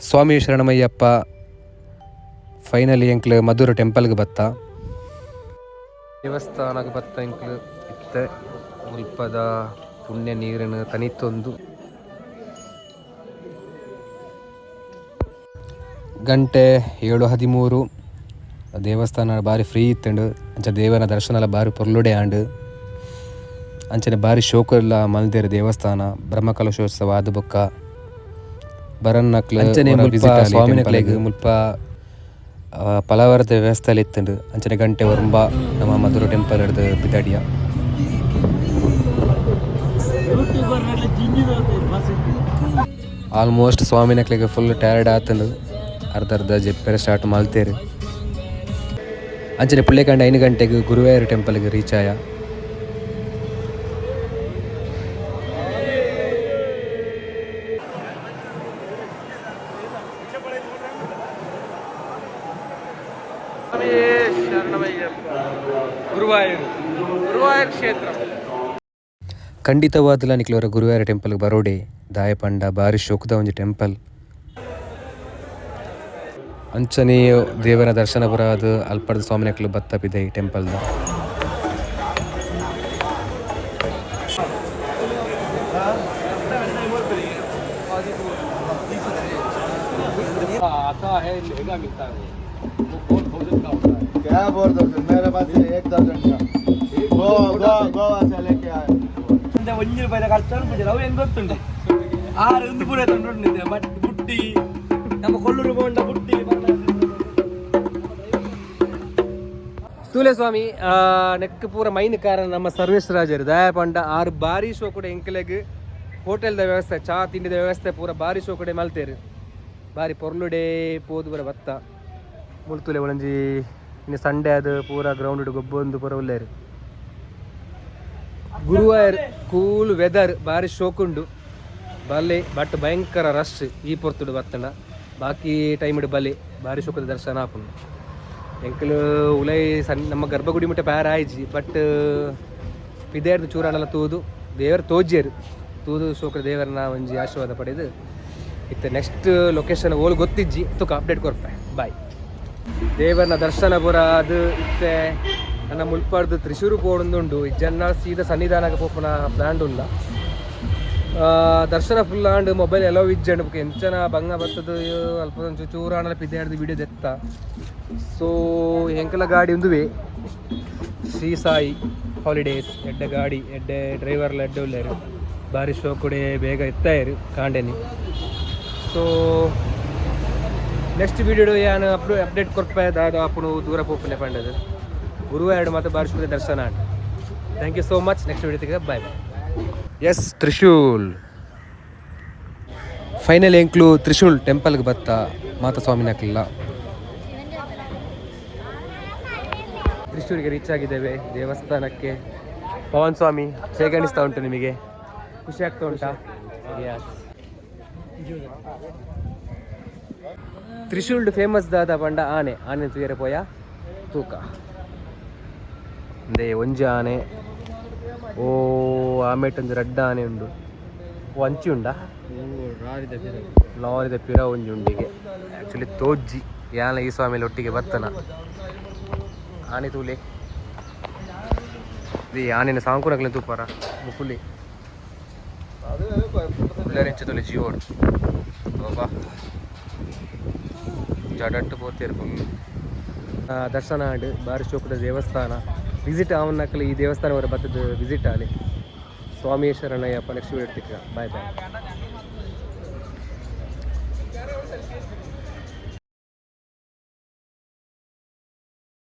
ಸ್ವಾಮಿ ಶರಣಮಯ್ಯಪ್ಪ ಫೈನಲಿ ಎಂಕ್ಲು ಮಧುರ ಟೆಂಪಲ್ಗೆ ಬತ್ತ? ದೇವಸ್ಥಾನಕ್ಕೆ ಬತ್ತ ಎಂಕ್ಲು ಇತ್ತೆ. ಮುಲ್ಪದ ಪುಣ್ಯ ನೀರಿನ ತನಿತೊಂದು ಗಂಟೆ ಏಳು ಹದಿಮೂರು. ದೇವಸ್ಥಾನ ಬಾರಿ ಫ್ರೀ ಇತ್ತಂಡು. ಅಂಚ ದೇವನ ದರ್ಶನ ಎಲ್ಲ ಬಾರಿ ಪೊರ್ಲುಡೆ ಆಂಡು. ಅಂಚನೆ ಬಾರಿ ಶೋಕುಲ್ಲ ಮಲ್ದೇರು ದೇವಸ್ಥಾನ. ಬ್ರಹ್ಮಕಲಶೋತ್ಸವ ಆದ ಬೊಕ್ಕ. ಬರನ್ನಕ್ಲು ಅಂಚನೆ ಸ್ವಾಮಿನಕ್ಲೆಗ್ ಮುಲ್ಪ ಪಲಾವರದ ವ್ಯವಸ್ಥೆ ಇತ್ತಂಡು ಅಂಚನೆ ಗಂಟೆ ಒರಂಬ ನಮ್ಮ ಮಧುರ ಟೆಂಪಲ್ ಹಿಡ್ದು ಪಿತಾಡಿಯ ಆಲ್ಮೋಸ್ಟ್ ಸ್ವಾಮಿನಕ್ಲೆಗ್ ಫುಲ್ ಟಯರ್ಡ್ ಆತಂದು. ಅರ್ಧ ಅರ್ಧ ಜೆಪ್ಪೆರೆ ಸ್ಟಾರ್ಟ್ ಮಲ್ತೇರು ಅಂಚನೆ ಪುಳ್ಳೆಕಂಡ ಐದು ಗಂಟೆಗೆ ಗುರುವಾಯೂರು ಟೆಂಪಲ್ಗೆ ರೀಚ್ ಆಯ. ಗುರುವಾಯೂರು ಗುರುವಾಯೂರ್ ಕ್ಷೇತ್ರ ಖಂಡಿತವಾದಲ ನಿಕ್ಲವರ ಗುರುವಾರ ಟೆಂಪಲ್ಗೆ ಬರೋಡೆ ದಾಯಪಂಡ ಬಾರಿ ಶೋಕದ ಒಂಜಿ ಟೆಂಪಲ್ ಅಂಚನೆ ದೇವರ ದರ್ಶನ ಬರೋದು ಅಲ್ಪಡ್ದ ಸ್ವಾಮಿನಕ್ಲು ಬತ್ತಪಿದೆ ಈ ಟೆಂಪಲ್ದ आता है लहंगा मिलता है वो बहुत भोजन का होता है क्या बोल दो मेरे पास है एक दर्जन का गो गो गोवा से लेके आए 근데 ಒಂಜಿ ರೂಪಾಯಿ ಖರ್ಚು ಪೂಜೆ ಅವು ಹೆಂಗ್ ಗೊತ್ತುಂಟು ಆರು ಒಂದು ಪೂರ ತಂಡಿದ್ದೆ ಬಟ್ ಬುಟ್ಟಿ ನಮ್ಮ ಕೊಲ್ಲೂರು ಬೋಂಡ ಬುಟ್ಟಿ ತೂಲೆ ಸ್ವಾಮಿ ನೆಕ್ ಪೂರ ಮೈನ್ ಕಾರಣ ನಮ್ಮ ಸರ್ವೇಶ್ ರಾಜರು ದಯಾಪಂಡ ಆರು ಬಾರಿ ಶೋ ಕೂಡ ಎಂಕಲೆಗ್ ಹೋಟೆಲ್ದ ವ್ಯವಸ್ಥೆ ಚಾ ತಿಂಡಿದ ವ್ಯವಸ್ಥೆ ಪೂರ ಬಾರಿ ಶೋ ಕೂಡ ಮಲ್ತೇರು ಬಾರಿ ಪೊರ್ಲುಡೆ ಪೋದು ಬರ ಬತ್ತ ಮುಳ್ತುಲೆ ಒಂಜಿ, ಇನ್ನು ಸಂಡೆ ಅದು ಪೂರ ಗ್ರೌಂಡ್ ಗೊಬ್ಬೊಂದು ಪೂರ ಉಲ್ಲೇರು ಗುರುವಾರ ಕೂಲ್ ವೆದರ್ ಭಾರಿ ಶೋಕುಂಡು ಬಲೆ ಬಟ್ ಭಯಂಕರ ರಶ್ ಈ ಪೊರ್ತುಡು ಬತ್ತಂಡ ಬಾಕಿ ಟೈಮ್ ಬಲೆ, ಭಾರಿ ಶೋಕದ ದರ್ಶನ ಹಾಕೊಂಡು ಎಂಕಲು ಉಲೈ ಸನ್, ನಮ್ಮ ಗರ್ಭಗುಡಿ ಮುಟ್ಟ ಪ್ಯಾರ ಆಯ್ಜಿ ಬಟ್ ಪಿದೇರ್ದು ಚೂರಾಣಲ್ಲ ತೂದು, ದೇವರ ತೋಜ್ಯರು. ತೂದು ಶೋಕ್ರ ದೇವರನ್ನ ಒಂಜಿ ಆಶೀರ್ವಾದ ಪಡೆದು, ಇತ್ತ ನೆಕ್ಸ್ಟ್ ಲೊಕೇಶನ್ ಓಲ್ ಗೊತ್ತಿಜ್ಜಿ, ತುಕ ಅಪ್ಡೇಟ್ ಕೊರ್ಪೆ ಬಾಯ್ ದೇವರನ ದರ್ಶನ ಪುರ, ಅದು ಇತ್ತೆ. ನನ್ನ ಮುಳ್ಪಾಡ್ದು ತ್ರಿಶೂರು ಪೋಡೊಂದುಂಡು. ಇಜ್ಜನ್ನ ಸೀದಾ ಸನ್ನಿಧಾನಕ್ಕೆ ಪೋಪುನ ಪ್ಲಾನ್ ಉಲ್ಲ ದರ್ಶನ ಫುಲ್ ಆಂಡ್ ಮೊಬೈಲ್ ಎಲ್ಲೋ ಇಜ್ಜಂಡು ಬುಕ್ ಎಂಚನ ಬಂಗ ಬರ್ತದ ಅಲ್ಪ ಚೂರ ಚೂರಾಣಲ ಪಿದ್ದಾಡ್ದು ವಿಡಿಯೋ ದೆತ್ತ ಸೊ ಎಂಕಲ ಗಾಡಿ ಒಂದುವೆ ಶ್ರೀ ಸಾಯಿ ಹಾಲಿಡೇಸ್ ಎಡ್ಡೆ ಗಾಡಿ, ಎಡ್ಡೆ ಡ್ರೈವರ್ ಎಡ್ಡೆ ಉಳ್ಳೇರು ಬಾರಿ ಶೋ ಕೂಡ ಬೇಗ ಎತ್ತಾಯರು ಕಾಂಡೆನಿ. ಸೊ ನೆಕ್ಸ್ಟ್ ವಿಡಿಯೋ ಯಾನ್ ಅಪ್ ಅಪ್ಡೇಟ್ ಕೊಡ್ಪಾಯ್ದು ಅಪ್ಪನು ದೂರ ಪೋಪನೆ ಪಂಡದು ಗುರುವಾರ ಎರಡು ಮಾತು ಶುಕ್ರ ದರ್ಶನ thank you so much next video bye bye S Trishul. Final ಎಂಕ್ಲು ತ್ರಿಶೂಲ್ ಟೆಂಪಲ್ಗೆ ಬತ್ತ. ಮಾತಾ ಸ್ವಾಮಿನಕ್ಲಿಲ್ಲ ತ್ರಿಶೂರಿಗೆ ರೀಚ್ ಆಗಿದ್ದೇವೆ. ದೇವಸ್ಥಾನಕ್ಕೆ. ಪವನ್ ಸ್ವಾಮಿ ಹೇಗೆ ಅನಿಸ್ತಾ ಉಂಟು ನಿಮಗೆ? ಖುಷಿ ಆಗ್ತಾ ಉಂಟಾ? ಯಸ್ ತ್ರಿಶೂಲ್ಡ್ ಫೇಮಸ್ ದಾದ ಪಂಡ ಆನೆ ಆನೆ ತುಯರೆ ಪೋಯ? ತೂಕ. ಅಂದೇ ಒಂಜಿ ಆನೆ. ಓ ಆಮೇಟೊಂದು ರಡ್ಡ ಆನೆ ಉಂಡು. ಒಂಚಿ ಅಂಚಿ ಉಂಡ? ಲಾರಿದ ಪಿರ ಒಂಜಿ ಉಂಡಿಗೆ ಆ್ಯಕ್ಚುಲಿ ತೋಜ್ಜಿ. ಯಾನ ಈ ಸ್ವಾಮಿಲಿ ಒಟ್ಟಿಗೆ ಬರ್ತನ ಆನೆ ತೂಲೆ. ಇದು ಆನೆನ ಸಾಂಕುನಕ್ಲೆ ತೂಪಾರ? ಮುಕುಲಿ. ಉಳ್ಳರೆಂಚ ತೊಲೆ ಬಾಬಾ ಜಡಟ್ಟು ಪೋತಿರ್ಪು ದರ್ಶನಾಡ್ ಬಾರಿ ಶೋಕುದ ದೇವಸ್ಥಾನ. ವಿಸಿಟ್ ಆವನ್ನಕ್ಕಲು ಈ ದೇವಸ್ಥಾನ ಅವರು ಬತ್ತದ ವಿಸಿಟ್ ಆಗಲಿ ಸ್ವಾಮಿ ಶರಣಯ್ಯಪ್ಪ ಇಡ್ತಿಕ್ಕ ಬಾಯ್ ಬಾಯ್